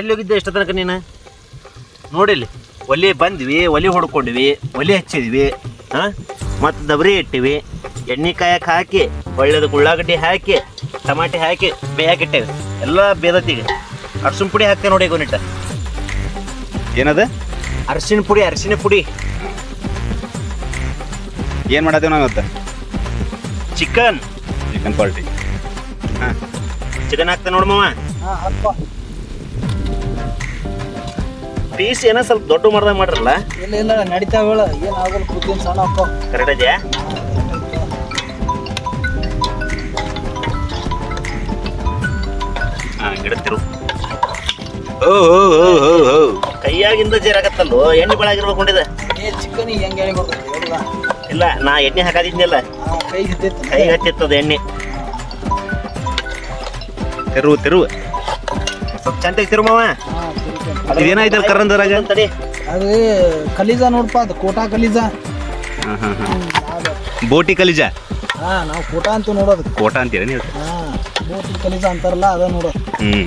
ಎಲ್ಲಿ ಹೋಗಿದ್ದೆ ಎಷ್ಟು ತನಕ ನೀನು? ನೋಡಿಲ್ಲಿ. ಒಲೆ ಬಂದ್ವಿ ಒಲೆ ಹೊಡ್ಕೊಂಡ್ವಿ ಒಲೆ ಹಚ್ಚಿದ್ವಿ ಹಾ ಮತ್ತು ದಬರಿ ಇಟ್ಟಿವಿ. ಎಣ್ಣೆ ಕಾಯಕ್ಕೆ ಹಾಕಿ ಒಳ್ಳೇದು ಉಳ್ಳಾಗಡ್ಡಿ ಹಾಕಿ ಟಮಾಟಿ ಹಾಕಿ ಬೇಯಾಕಿಟ್ಟೇವಿ ಎಲ್ಲ ಬೇದತ್ತಿಗೆ. ಅರ್ಶಿನ ಪುಡಿ ಹಾಕ್ತೇವೆ ನೋಡಿ ಗೊನಿಟ್ಟ ಏನದ? ಅರ್ಶಿನ ಪುಡಿ ಅರ್ಶಿನ ಪುಡಿ. ಏನು ಮಾಡತ್ತೇವೆ ನಾವು ಇವತ್ತು ಚಿಕನ್. ಚಿಕನ್ ಪಾರ್ಟಿ ಹಾಂ ಚಿಕನ್ ಹಾಕ್ತೇನೆ ನೋಡಿ ಮಾವ. ಪೀಸ್ ಏನೋ ಸ್ವಲ್ಪ ದೊಡ್ಡ ಮಾಡ್ದಾಗ ಮಾಡ್ರಲ್ಲ? ಇಲ್ಲ ಇಲ್ಲ ನಡಿತಾವೇಳ ಏನು ಆಗಲ್ಲ ಕೂತೀನಿ ಸಣ್ಣ ಅಪ್ಪ ಕರೆಕ್ಟ್ ಇದೆಯಾ ಹಾಂ ಓ ಹೋ ಹೋ ಹೋ ಹೋ ಕೈಯಾಗಿಂದ ಜೇರಾಗತ್ತಲ್ಲೋ ಎಣ್ಣೆ ಬಳಾಗಿರ್ಬೇಕೊಂಡಿದೆ ಕೊಂಡಿದೆ ಏ ಚಿಕನ್ ಹೆಂಗೆ ಹೇಳಿ ಇಲ್ಲ ನಾ ಎಣ್ಣೆ ಹಾಕಾದಿದ್ನಲ್ಲ. ಕೈ ಕೈ ಹತ್ತಿತ್ತದ ಎಣ್ಣೆ. ತಿರುವು ತಿರುವು. ಸ್ವಲ್ಪ ಚಂದ ತಿರು ಮಾವ. ಹಾಂ ಇದೇನಾಯ್ತಲ್ಲ ಕರಂದರಾಗ ಅದು ಕಲಿಜ ನೋಡಪ್ಪ ಅದು ಕೋಟಾ ಕಲಿಜ. ಬೋಟಿ ಕಲಿಜ? ಹಾ ನಾವು ಕೋಟಾ ಅಂತ ನೋಡೋದು. ಕೋಟಾ ಅಂತೀರ ನೀವು? ಹಾ ಬೋಟಿ ಕಲಿಜ ಅಂತಾರಲ್ಲ ಅದ ನೋಡೋದು. ಹ್ಞೂ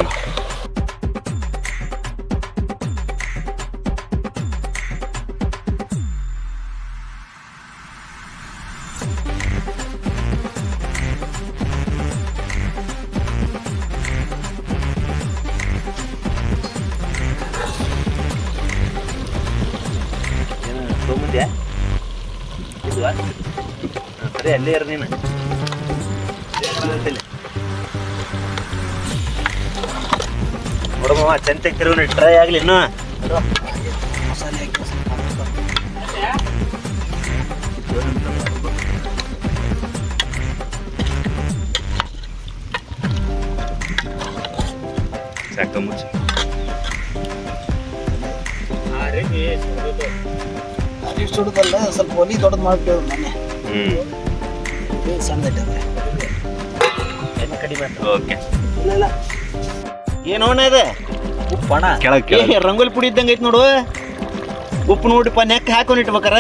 ಸರಿ ಅಲ್ಲೇ ಇರ ನೀನು. ನೋಡಮ್ಮ ಚಂತೆ ತಿರುವು ಟ್ರೈ ಆಗಲಿ ಇನ್ನು. ಸಾಕು ಮುಚ್ಚಿ ಸ್ವಲ್ಪ ಒಲಿ ದೊಡ್ಡದು ಮಾಡ್ಬಿಟ್ಟು ಮೊನ್ನೆ. ಹ್ಞೂ ಇದು ಕಡಿಮೆ ಓಕೆ ಇಲ್ಲ ಏನು ಅಣ್ಣ ಇದೆ? ಉಪ್ಪಣ ಕೆಳಗೆ ಕೆಳಗೆ. ರಂಗೋಲಿ ಪುಡಿ ಇದ್ದಂಗೆ ಐತಿ ನೋಡು. ಉಪ್ಪು ನೋಡಿಪ್ಪ ನೆಕ್ ಹಾಕೊಂಡು ಇಟ್ಬೇಕಾರ.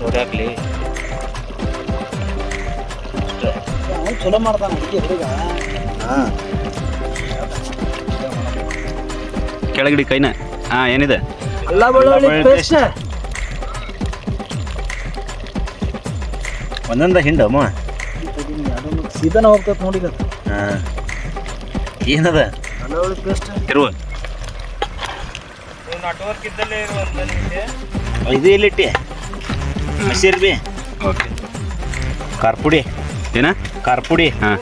ನೋಡಿ ಹಾಕ್ಲಿ. ಅವ್ನು ಚಲೋ ಮಾಡ್ತಾನ ಹುಡುಗ ಹಾಂ. ಕೆಳಗಡಿ ಕೈನ. ಹಾಂ ಏನಿದೆ? ಅಲ್ಲ ಬೆಳ್ಳುಳ್ಳಿ ಪೇಸ್ಟ್ ಒಂದೊಂದ ಹಿಂಡಮ್ಮ ಸೀದನ ಹೋಗ್ತೈತೆ ನೋಡಿ ಹಾಂ. ಏನದ? ಇರುವ ಇದು ಎಲ್ಲಿಟ್ಟಿ? ಹಸಿರು ಬಿ. ಓಕೆ ಖಾರ ಪುಡಿ ಏನ ಖಾರ ಪುಡಿ ಹಾಂ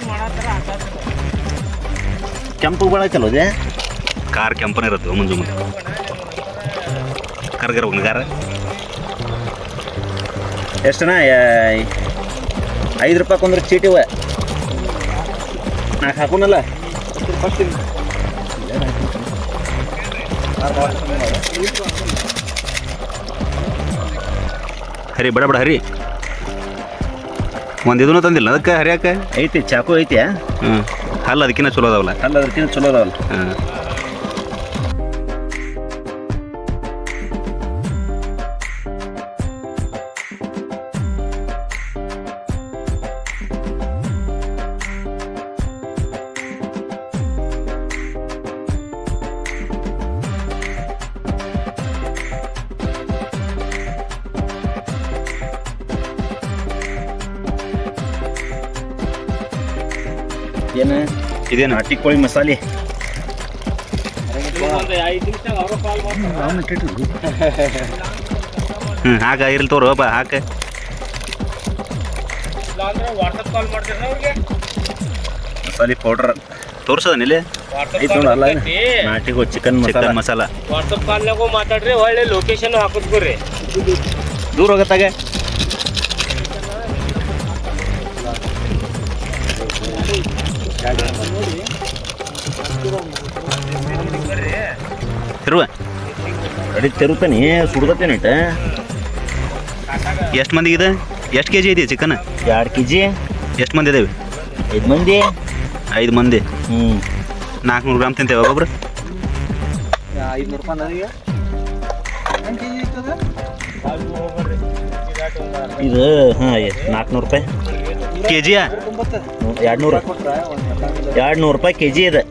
ಕೆಂಪು ಭಾಳ ಚಲೋ ಇದೆ ಕಾರ್ ಕೆಂಪನ ಇರುತ್ತೆ ಮುಂಜು ಮುಂದೆ ಕರ್ಗರ ಕಾರ ಎಷ್ಟನ ಐದು ರೂಪಾಯಿ ಕೊಂದ್ರೆ ಚೀಟಿವ ನಾಲ್ಕು ಹಾಕೋನಲ್ಲ. ಹರಿ ಬಡ ಬಡ ಹರಿ. ಒಂದು ಇದನ್ನು ತಂದಿಲ್ಲ ಅದಕ್ಕೆ ಹರಿಯಾಕ ಐತಿ ಚಾಕು ಐತಿ ಹ್ಞೂ ಹಲ್ಲ ಅದಕ್ಕಿಂತ ಚಲೋ ಅದಾವಲ್ಲ? ಅಲ್ಲ ಅದಕ್ಕಿಂತ ಚಲೋ ಅದಾವಲ್ಲ. ಹಾಂ ಏನು ಇದೇನು? ಹಟ್ಟಿ ಕೋಳಿ ಮಸಾಲೆ. ಹ್ಞೂ ಹಾಕ ಇರ್ಲಿ ತೋರು ಬಾ ಹಾಕ. ಮಸಾಲೆ ಪೌಡ್ರ್ ತೋರ್ಸದ ನಿಲ್ಲಿ ಐತಿ ನೋಡಲ್ಲ ನಾಟಿ chicken masala chicken masala. WhatsApp ಕಾಲ್ನಾಗೂ ಮಾತಾಡ್ರಿ ಒಳ್ಳೆ ಲೊಕೇಶನ್ ಹಾಕಿಸ್ಕೊಡ್ರಿ ದೂರ ಹೋಗತ್ತಾಗ? ತಿರುವ. ರೆಡಿ ತಿರುತ್ತಾನೆ ಸುಡ್ದತ್ತೇನೆ ಇಟ್ಟ. ಎಷ್ಟು ಮಂದಿಗೆ ಇದೆ? ಎಷ್ಟು ಕೆ ಜಿ ಇದೆಯಾ ಚಿಕನ್? ಎರಡು ಕೆ ಜಿ ಎಷ್ಟು ಮಂದಿ ಇದಾವೆ? ಐದು ಮಂದಿ. ಐದು ಮಂದಿ. ಹ್ಞೂ ನಾಲ್ಕುನೂರು ಗ್ರಾಮ್ ತಿಂತೇವೆ ಒಬ್ಬೊಬ್ರು. ಐದುನೂರು ರೂಪಾಯಿ ನನಗೆ ಇದು ಹಾಂ ನಾಲ್ಕುನೂರು ರೂಪಾಯಿ. ಕೆ ಜಿಯಾ ಎರಡು ನೂರು ಎರಡು ನೂರು ರೂಪಾಯಿ ಕೆ ಜಿ ಇದೆ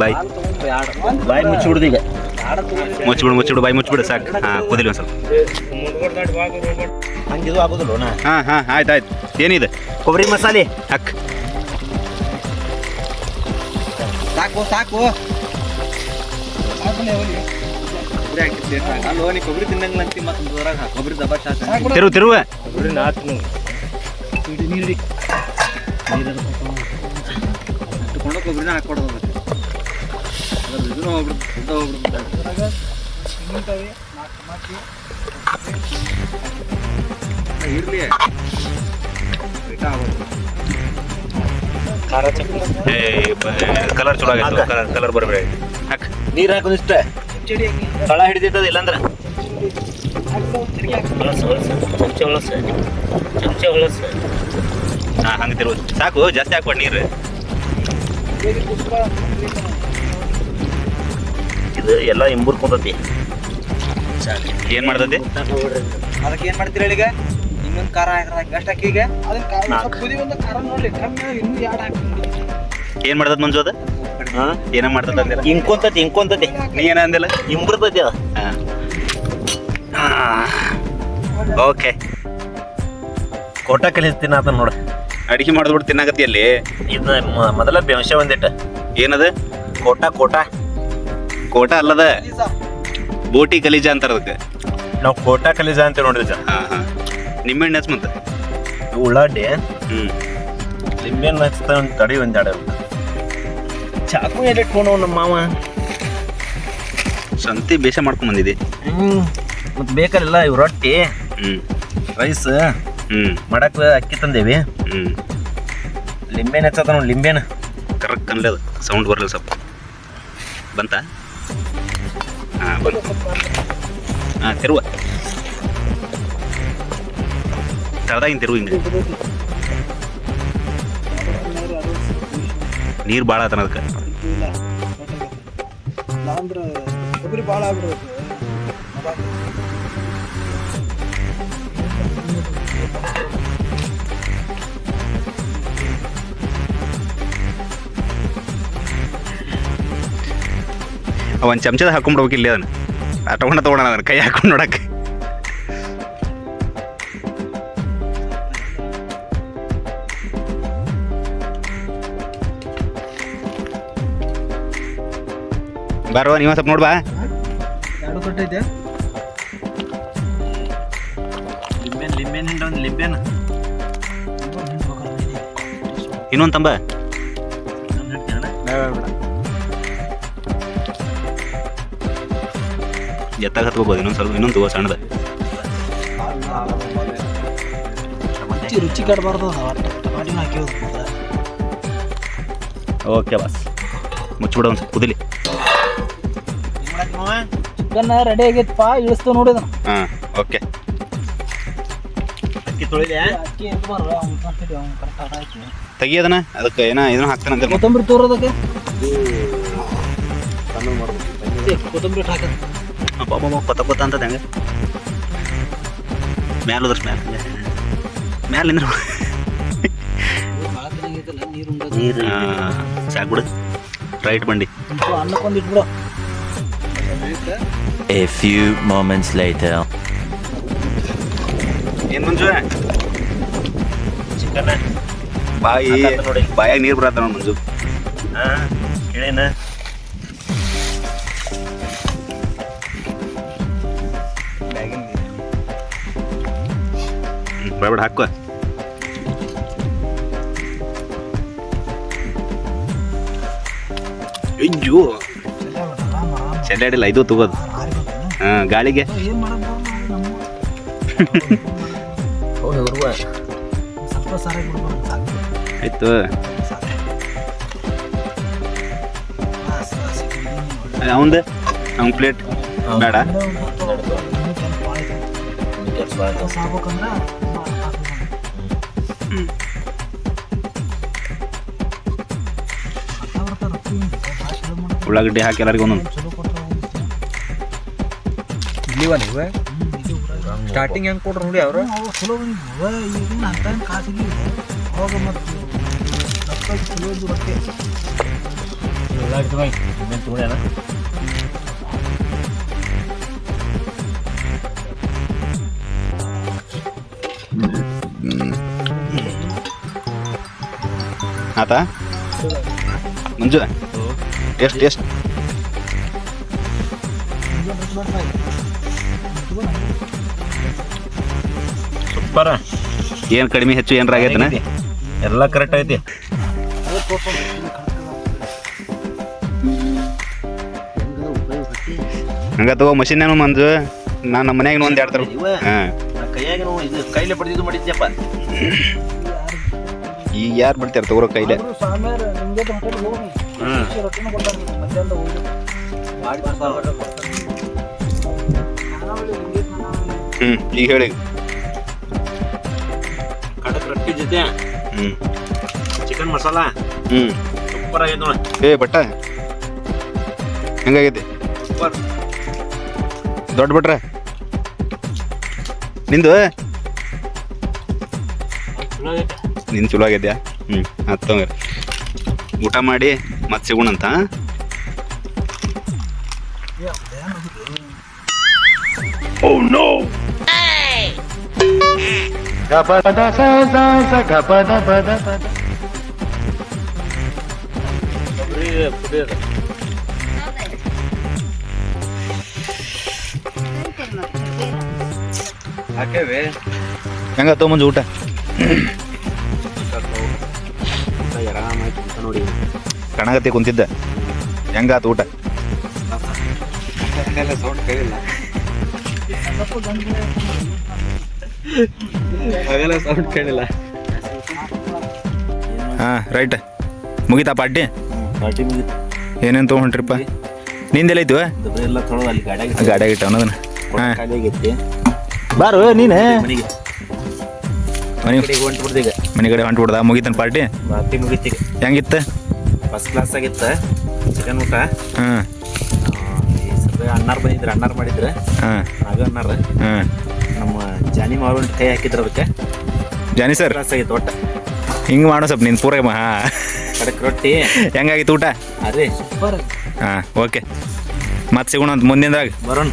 ಬಾಯ್ ಬಾಯಿ ಮುಚ್ಚಿ ಬಿಡುದು ಈಗ ಮುಚ್ಚಿಬಿಡು ಮುಚ್ಚಿಬಿಡು ಬಾಯ್ ಮುಚ್ಚಿಬಿಡು ಸಾಕು ಹಾಂ ಕುದಿಲಿ ಒಂದು ಸ್ವಲ್ಪ ಹಂಗಿದು ಆಗೋದಿಲ್ಲ ಹಾಂ ಹಾಂ ಆಯ್ತು ಆಯ್ತು ಏನಿದೆ ಕೊಬ್ಬರಿ ಮಸಾಲೆ ಹಾಕ್ ಸಾಕು ಸಾಕು ಅಲ್ಲೋ ನೀ ಕೊಬ್ಬರಿ ತಿನ್ನಂಗಿಲ್ಲ ಅಂತಿ ಮತ್ತೆ ಊರಾಗ ಕೊಬ್ಬರಿ ದಬ್ಬ ಸಾಕು ತಿರು ತಿರುವ. ಕೊಬ್ಬರಿನ ಹಾಕೊಡೋದು ಇದನ್ನು ಹೋಗ್ಬಿಡ್ತು ಉದ್ದ ಹೋಗ್ಬಿಡ್ತು. ಇರ್ಲಿ. ಏ ಕಲರ್ ಚಲೋ ಆಗೈತೆ ಕಲರ್ ಕಲರ್ ಬರಬೇಡ. ಹಾಕ್. ನೀರ್ ಹಾಕೋದು ಇಷ್ಟ ತಳ ಹಿಡಿದಿರ್ತದ ಇಲ್ಲಂದ್ರ? ಹೊಳಸ ಹೊಳಸ ಚಮಚ ಹೊಳಸ ಚಮಚ ಹೊಳಸ ಹಾಂ ಹಂಗೆ ತಿರುವು ಸಾಕು ಜಾಸ್ತಿ ಹಾಕ್ಬೇಡ ನೀರು. ಇದು ಎಲ್ಲ ಇಂಬುರ್ಕೊಂತತಿ ಏನ್ ಮಾಡ್ತತಿ? ಅದಕ್ಕೆ ಏನ್ ಮಾಡ್ತೀರಿ ಹೇಳಿ ಈಗ? ಇನ್ನೊಂದು ಖಾರ ಹಾಕಿದಾಗ ಎಷ್ಟು ಹಾಕಿ ಈಗ. ಏನು ಮಾಡ್ತದ ಮಂಜು ಅದು? ಏನ ಮಾಡ್ತದ ಅಂದಿಲ್ಲ. ಇಂಕೊಂತತಿ ಇಂಕೊಂತತಿ. ನೀ ಏನ ಅಂದಿಲ್ಲ? ಇಂಬರ್ತತಿ ಅದ. ಓಕೆ. ಕೋಟ ಕಲಿಸ್ತೀನಿ ಅದ ನೋಡ. ಅಡಿಗೆ ಮಾಡಿದ್ಬಿಟ್ಟು ತಿನ್ನಾಗತಿ ಅಲ್ಲಿ? ಇದು ಮೊದಲ ಬೆಂಶ ಒಂದಿಟ್ಟ. ಏನದ? ಕೋಟ ಕೋಟ. ಕೋಟ ಅಲ್ಲದ? ಬೋಟಿ ಕಲೀಜ ಅಂತಾರ ಅದಕ್ಕೆ. ನಾವು ಕೋಟ ಕಲಿಜ ಅಂತ ನೋಡಿದ್ವಿ ಹಾಂ ಹಾಂ. ನಿಂಬೆಹಣ್ಣು ಹಚ್ಚ ಮತ್ತೆ ಉಳ್ಳಾಡ್ಡಿ ಹ್ಞೂ ನಿಮ್ಮೆಣ್ಣೆ ಹಚ್ತಾ ಒಂದು ತಡಿ ಒಂದೆರಡು ಚಾಕು ಎಲ್ಲಿ ಇಟ್ಕೊಂಡು ನಮ್ಮ ಮಾವ. ಸಂತಿ ಬೇಷ ಮಾಡ್ಕೊಂಡ್ ಬಂದಿದೆ ಹ್ಮ್ ಮತ್ತೆ ಬೇಕಲ್ಲ ಇವು ರೊಟ್ಟಿ. ಹ್ಮ್. ರೈಸ್ ಹ್ಮ್. ಮಾಡಕ್ಕೆ ಅಕ್ಕಿ ತಂದೇವಿ. ಹ್ಮ್. ಲಿಂಬೆನ ಹಚ್ಚದ ನೋಡಿ ಲಿಂಬೆನ. ಕರೆಕ್ಟ್ ಅದು. ಸೌಂಡ್ ಬರಲಿಲ್ಲ ಸ್ವಲ್ಪ. ಬಂತ? ಹಾಂ ಬಂತು. ಹಾಂ ತಿರುವ. ತಳದಾಗಿನ ತಿರುವ ಹಿಂಗೆ. ನೀರು ಭಾಳ ಆತನ ಅದಕ್ಕೆ ಕೊಬ್ಬರಿ ಭಾಳ ಆಗ್ಬಿಡ್ಬೇಕು ಒಂದು ಚಮಚದ ಹಾಕೊಂಡ್ಬಿಡ್ಬೇಕು ಇಲ್ಲಿ ಅದನ್ನು ಆ ತಗೊಂಡ ತೊಗೊಂಡ ಅದನ್ನು ಕೈ ಹಾಕೊಂಡು ನೋಡಕ್ಕೆ ಬಾರೋ ನೀವ ಸ್ವಲ್ಪ ನೋಡ್ಬಾ. ಎರಡು ಕಟ್ಟೈತೆ ಲಿಂಬೆನ್ ಲಿಂಬೆನ್ ಹಿಂಡ ಒಂದು ಲಿಂಬೆನ. ಇನ್ನೊಂದು ತಂಬ. ಎತ್ತಾಗ ಹತ್ಕೋಬೋದು ಇನ್ನೊಂದು ಸ್ವಲ್ಪ ಇನ್ನೊಂದು ತಗೋ ಸಣ್ಣದ. ರುಚಿ ರುಚಿ ಕಟ್ಬಾರ್ದು ಟಮಾಟಿನ ಹಾಕಿ ಓಕೆ ಬಾಸ್ ಮುಚ್ಚಿಬಿಡ ಒಂದು ಸ್ವಲ್ಪ ಕುದಿಲಿ. ಚಿಕನ್ ರೆಡಿ ಆಗೈತಪ್ಪ ಇಳಿಸ್ತು ನೋಡಿದ ಹಾಂ ಓಕೆ ಅಕ್ಕಿ ಅಕ್ಕಿ ಎದ್ದು ಬರ್ರ ಅವ್ನು ಕರೆಕ್ಟ್ ಅವ್ನು ಕರೆಕ್ಟ್ ಹಾಕಿ ತೆಗಿಯೋದನ ಅದಕ್ಕೆ ಏನ ಇದನ್ನ ಹಾಕ್ತಾನಂತ ಕೊತ್ತಂಬರಿ ತೋರೋದಕ್ಕೆ ಕೊತ್ತಂಬರಿ ಹಾಕ ಅಪ್ಪ ಕೊತ್ತ ಕೊತ್ತ ಅಂತದ ಹೆಂಗೆ. ಮ್ಯಾಲ ಹೋದ್ರ ಮ್ಯಾಲ. ಮ್ಯಾಲಿಂದ್ರ ಭಾಳ ಚೆನ್ನಾಗೈತಲ್ಲ ನೀರು ಬಿಡು. ರೈಟ್ ಬಂಡಿ. ಅನ್ನಕ್ಕೊಂದು ಇಟ್ಬಿಡು. A few moments later. ಏನ್ ಮಂಜು ಚಿಕನ್ ಬಾಯಿ ನೋಡಿ. ಬಾಯಾಗ ನೀರು ಬರತ್ತ ನೋಡಿ ಮಂಜು. ಹಾ ಕೇಳೇನ ಹ್ಞೂ ಬೇಡ ಹಾಕುವ ಅಯ್ಯೋ. ಚೆಲ್ಲಾಡಿಲ್ಲ ಇದು ತಗೋದು. ಹಾಂ ಗಾಳಿಗೆ. ಆಯ್ತು. ಅವಂದು? ಅವ್ನ ಪ್ಲೇಟ್ ಬೇಡ. ಉಳ್ಳಾಗಡ್ಡಿ ಹಾಕಿ ಎಲ್ಲರಿಗೂ ಒಂದೊಂದು ಚಲೋ ಕೊಡ್ತಾರ ಇಲ್ಲಿವ ನೀವು ಸ್ಟಾರ್ಟಿಂಗ್ ಹೆಂಗ್ ಕೊಡ್ರು ನೋಡಿ ಅವ್ರು ಅವು ಚಲೋ ಬಂದಿದ್ವು ಈಗಿನ ಅಂತ ಕಾಸಿಲ್ಲ ಅವಾಗ ಮತ್ತು ಆತಾ ಮಂಜು ಟೇಸ್ಟ್ ಟೇಸ್ಟ್ ಸೂಪರ ಏನು ಕಡಿಮೆ ಹೆಚ್ಚು ಏನಾರ ಆಗೈತನ? ಎಲ್ಲ ಕರೆಕ್ಟ್ ಐತಿ. ಹಂಗ ತಗೋ ಮಷಿನ್ ಏನು ಮಂಜು ನಾನು ನಮ್ಮ ಮನ್ಯಾಗ ಒಂದು ಎರಡು ತರ. ಇವ? ಹಾಂ. ನಾ ಕೈಯಾಗ ನಾವು ಇದು ಕೈಲೇ ಬಡ್ದಿದ್ದು ಮಾಡಿದ್ಯಪ್ಪ. ಈಗ ಯಾರು ಬಿಡ್ತಾರೆ ತಗೋರೋ ಕೈಲೆ? ಹ್ಞೂ ಈಗ ಹೇಳಿ. ಕಡಕ್ ರೊಟ್ಟಿ ಜೊತೆ ಹ್ಞೂ ಚಿಕನ್ ಮಸಾಲ. ಹ್ಞೂ ಸೂಪರ್ ಆಗೈತೆ ನೋಡಿ. ಏ ಬಟ್ಟ ಹೆಂಗಾಗೈತಿ? ಸೂಪರ್. ದೊಡ್ಡ ಬಿಟ್ರ ನಿಂದು? ನಿನ್ ಚಲೋ ಆಗಿದ್ಯಾ ಹ್ಞೂ ಹತ್ತ ಊಟ ಮಾಡಿ ಮತ್ತೆ ಸಿಗೋಣಂತ ಕೊಬ್ಬರಿ ಪುಡಿ ಅದು. ಹಾಕೇವಿ. ಹೆಂಗಾತೋ ಮುಂಜು ಊಟ? ಊಟ ಆರಾಮಾಯ್ತು ಊಟ ನೋಡಿ ಕಣಗತ್ತೆ ಕುಂತಿದ್ದ. ಹೆಂಗಾತು ಊಟ? ಸೌಂಡ್ ಕೇಳಿಲ್ಲ. ಸೌಂಡ್ ಕೇಳಿಲ್ಲ. ಹಾಂ ರೈಟ್ ಮುಗಿತಾ ಪಾರ್ಟಿ? ಪಾರ್ಟಿ ಮುಗಿತ. ಏನೇನು ತೊಗೊಂಡ್ರಿಪ್ಪ ನಿಂದೆಲ್ಲ ದಬ್ಬೆ ಎಲ್ಲ ತೊಳೆದು ಅಲ್ಲಿ ಗಾಡ್ಯಾಗ ಗಾಡಿಯಾಗ ಇಟ್ಟ ಅನ್ನೋದನ್ನ ಹಾಂ. ಬಾರು ನೀನು? ಮನೆಗೆ ಮನೆ ಕಡೆಗೆ ಹೊಂಟು ಬಿಡ್ದು ಈಗ. ಮನೆ ಕಡೆ ಹೊಂಟು ಬಿಡ್ದ? ಮುಗಿತನ ಪಾರ್ಟಿ? ಪಾರ್ಟಿ ಮುಗಿತೀಗ ಹೆಂಗಿತ್ತು? ಫಸ್ಟ್ ಕ್ಲಾಸ್ ಆಗಿತ್ತು. ಚಿಕನ್ ಊಟ. ಹಾಂ. ಅಣ್ಣಾರ್ ಬಂದಿದ್ರು ಅಣ್ಣಾರ್ ಮಾಡಿದ್ರು ಹಾಂ. ನಾಗ ಅಣ್ಣಾರ ಹಾಂ. ನಮ್ಮ ಜಾನಿ ಮಾರು ಕೈ ಹಾಕಿದ್ರು ಅದಕ್ಕೆ. Johnny sir? ಆಗಿತ್ತು ಒಟ್ಟ. ಹಿಂಗೆ ಮಾಡೋ ಸ್ವಲ್ಪ ನಿನ್ನ ಪೂರ ಮಹಾ ಕಡಕ್ ರೊಟ್ಟಿ. ಹೆಂಗಾಗಿತ್ತು ಊಟ? ಅದೇ ಹಾಂ ಓಕೆ. ಮತ್ತೆ ಸಿಗೋಣ ಅಂತ ಮುಂದಿನದಾಗ ಬರೋಣ.